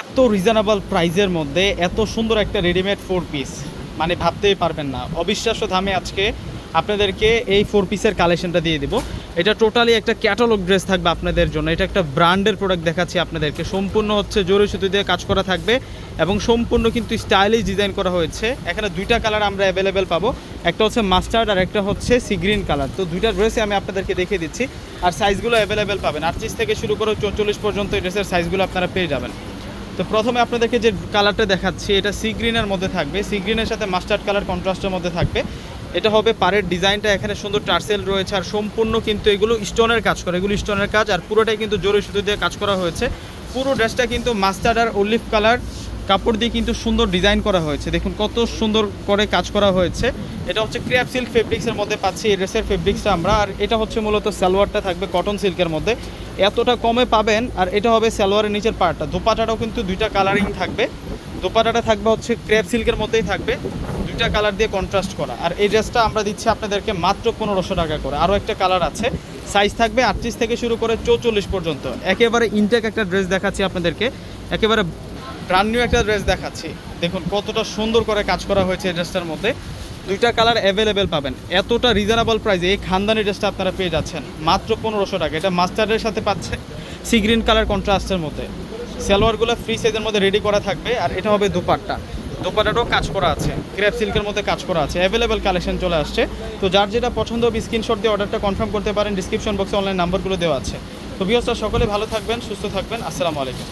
এত রিজনেবল প্রাইজের মধ্যে এত সুন্দর একটা রেডিমেড ফোর পিস মানে ভাবতেই পারবেন না। অবিশ্বাস্য দামে আজকে আপনাদেরকে এই ফোর পিসের কালেকশনটা দিয়ে দেবো। এটা টোটালি একটা ক্যাটালগ ড্রেস থাকবে আপনাদের জন্য। এটা একটা ব্র্যান্ডের প্রোডাক্ট দেখাচ্ছি আপনাদেরকে। সম্পূর্ণ হচ্ছে জোরে সুতো দিয়ে কাজ করা থাকবে এবং সম্পূর্ণ কিন্তু স্টাইলিশ ডিজাইন করা হয়েছে। এখানে দুইটা কালার আমরা অ্যাভেলেবেল পাবো। একটা হচ্ছে মাস্টার্ড আর একটা হচ্ছে সি গ্রিন কালার তো দুইটা ড্রেসে আমি আপনাদেরকে দেখিয়ে দিচ্ছি। আর সাইজগুলো অ্যাভেলেবেল পাবেন। আটত্রিশ থেকে শুরু করে চৌচল্লিশ পর্যন্ত এই ড্রেসের সাইজগুলো আপনারা পেয়ে যাবেন। তো প্রথমে আপনাদেরকে যে কালারটা দেখাচ্ছি, এটা সি গ্রিনের মধ্যে থাকবে। সি গ্রিনের সাথে মাস্টার্ড কালার কন্ট্রাস্টের মধ্যে থাকবে। এটা হবে পাড়ের ডিজাইনটা, এখানে সুন্দর টার্সেল রয়েছে আর সম্পূর্ণ কিন্তু এগুলো স্টোনের কাজ করে, এগুলো স্টোনের কাজ আর পুরোটাই কিন্তু জরি সুতো দিয়ে কাজ করা হয়েছে। পুরো ড্রেসটা কিন্তু মাস্টার্ড আর অলিভ কালার কাপড় দিয়ে কিন্তু সুন্দর ডিজাইন করা হয়েছে। দেখুন কত সুন্দর করে কাজ করা হয়েছে। এটা হচ্ছে ক্র্যাপ সিল্ক ফেব্রিক্সের মধ্যে পাচ্ছি, এই ড্রেসের ফেব্রিক্সটা আমরা। আর এটা হচ্ছে মূলত সালোয়ারটা থাকবে কটন সিল্কের মধ্যে। এতটা কমে পাবেন আর এটা হবে সালোয়ারের নিচের পার্টটা দোপাটাটাও কিন্তু দুইটা কালারিং থাকবে। দোপাটাটা থাকবে হচ্ছে ক্র্যাপ সিল্কের মধ্যেই থাকবে। দুইটা কালার দিয়ে কন্ট্রাস্ট করা। আর এই ড্রেসটা আমরা দিচ্ছি আপনাদেরকে মাত্র পনেরোশো টাকা করে। আরও একটা কালার আছে। সাইজ থাকবে আটত্রিশ থেকে শুরু করে চৌচল্লিশ পর্যন্ত। একেবারে ইনটেক একটা ড্রেস দেখাচ্ছি আপনাদেরকে। একেবারে ব্রান্ড নিউ একটা ড্রেস দেখাচ্ছি। দেখুন কতটা সুন্দর করে কাজ করা হয়েছে এই ড্রেসটার মধ্যে। দুইটা কালার অ্যাভেলেবেল পাবেন। এতটা রিজনেবল প্রাইসে এই খানদানি ড্রেসটা আপনারা পেয়ে যাচ্ছেন। মাত্র পনেরোশো টাকা। এটা মাস্টার্ডের সাথে পাচ্ছে। সি গ্রিন কালার কন্ট্রাস্টের মধ্যে। সালোয়ারগুলো ফ্রি সাইজের মধ্যে রেডি করা থাকবে। আর এটা হবে দুপাট্টা। দোপাটাটাও কাজ করা আছে। ক্রেপ সিল্কের মধ্যে কাজ করা আছে। অ্যাভেলেবেল কালেকশন চলে আসছে। তো যার যেটা পছন্দ হবে স্ক্রিনশট দিয়ে অর্ডারটা কনফার্ম করতে পারেন। ডিসক্রিপশন বক্সে অনলাইন নাম্বারগুলো দেওয়া আছে। তো বিহস্তার সকলে ভালো থাকবেন, সুস্থ থাকবেন। আসসালামু আলাইকুম।